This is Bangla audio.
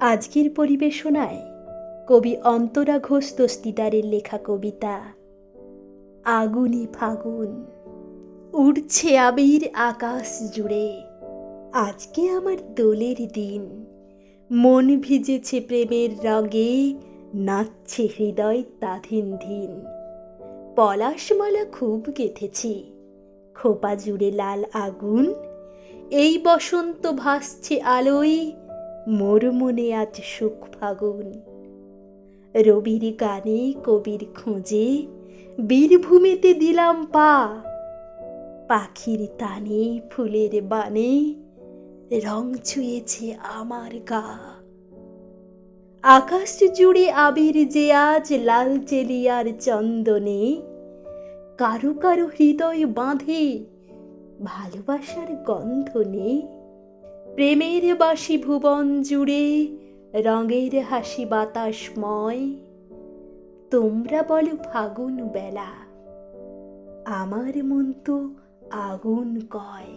আজকের পরিবেশনায় কবি অন্তরা ঘোষ দস্তিদারের লেখা কবিতা, আগুনে ফাগুন, উড়ছে আবির আকাশ জুড়ে। আজকে আমার দোলের দিন, মন ভিজেছে প্রেমের রঙে নাচছে হৃদয় তাধিন ধিন। পলাশমালা খুব গেথেছি, খোপা জুড়ে লাল আগুন, এই বসন্ত ভাসছে আলোয় মোর মনে আজ সুখ ফাগুন। রবির গানে কবির খোঁজে বীরভূমিতে দিলাম পা। পাখির তানে ফুলের বানে রং ছুঁয়েছে আমার গা। আকাশ জুড়ে আবির যে আজ লাল চেলিয়ার চন্দনে কারও কারও হৃদয় বাঁধে ভালোবাসার গন্ধ নেই। প্রেমের বাসি ভুবন জুড়ে রঙের হাসি বাতাসময়। তোমরা বলো ফাগুন বেলা, আমার মন তো আগুন কয়।